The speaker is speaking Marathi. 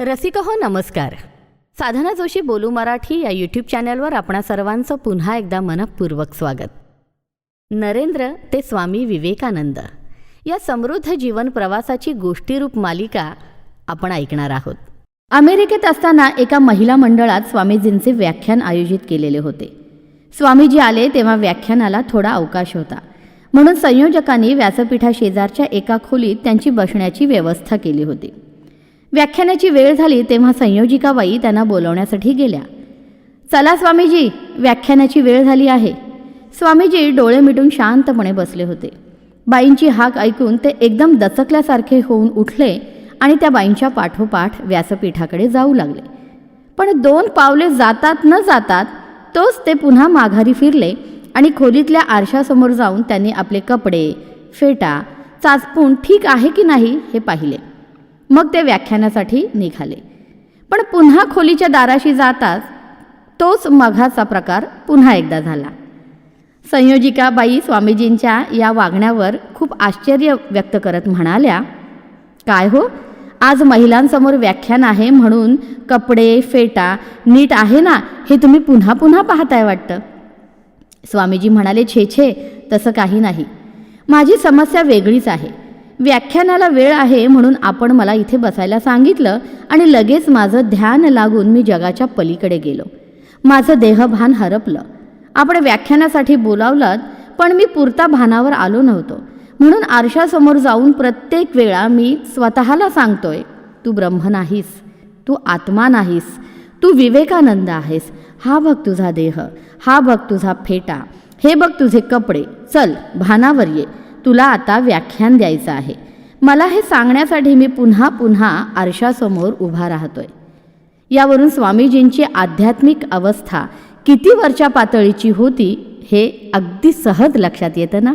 रसिक हो नमस्कार. साधना जोशी बोलू मराठी या यूट्यूब चॅनलवर आपणा सर्वांचं पुन्हा एकदा मनपूर्वक स्वागत. नरेंद्र ते स्वामी विवेकानंद. या समृद्ध जीवन प्रवासाची गोष्टीरूप मालिका आपण ऐकणार आहोत. अमेरिकेत असताना एका महिला मंडळात स्वामीजींचे व्याख्यान आयोजित केलेले होते. स्वामीजी आले तेव्हा व्याख्यानाला थोडा अवकाश होता. म्हणून संयोजकांनी व्यासपीठाशेजारच्या एका खोलीत त्यांची बसण्याची व्यवस्था केली होती. व्याख्यानाची वेळ झाली तेव्हा संयोजिकाबाई त्यांना बोलवण्यासाठी गेल्या. चला स्वामीजी व्याख्यानाची वेळ झाली आहे. स्वामीजी डोळे मिटून शांतपणे बसले होते. बाईंची हाक ऐकून ते एकदम दचकल्यासारखे होऊन उठले आणि त्या बाईंच्या पाठोपाठ व्यासपीठाकडे जाऊ लागले. पण दोन पावले जातात न जातात तोच ते पुन्हा माघारी फिरले आणि खोलीतल्या आरशासमोर जाऊन त्यांनी आपले कपडे फेटा चाचपून ठीक आहे की नाही हे पाहिले. मग ते व्याख्यानासाठी निघाले. पण पुन्हा खोलीच्या दाराशी जाताच तोच मघाचा प्रकार पुन्हा एकदा झाला. संयोजिकाबाई स्वामीजींच्या या वागण्यावर खूप आश्चर्य व्यक्त करत म्हणाल्या काय हो? आज महिलांसमोर व्याख्यान आहे म्हणून कपडे फेटा नीट आहे ना हे तुम्ही पुन्हा पुन्हा पाहताय वाटतं? स्वामीजी म्हणाले छे छे तसं काही नाही. माझी समस्या वेगळीच आहे. व्याख्यानाला वेळ आहे म्हणून आपण मला इथे बसायला सांगितलं आणि लगेच माझं ध्यान लागून मी जगाच्या पलीकडे गेलो. माझं देहभान हरपलं. आपण व्याख्यानासाठी बोलावलात पण मी पुरता भानावर आलो नव्हतो. म्हणून आरशासमोर जाऊन प्रत्येक वेळा मी स्वतःला सांगतोय तू ब्रह्म नाहीस तू आत्मा नाहीस तू विवेकानंद आहेस. हा बघ तुझा देह हा बघ तुझा फेटा हे बघ तुझे कपडे. चल भानावर ये. तुला आता व्याख्यान द्यायचं आहे. मला हे सांगण्यासाठी मी पुन्हा पुन्हा आरशासमोर उभा राहतोय. यावरून स्वामीजींची आध्यात्मिक अवस्था किती वरच्या पातळीची होती हे अगदी सहज लक्षात येतं ना?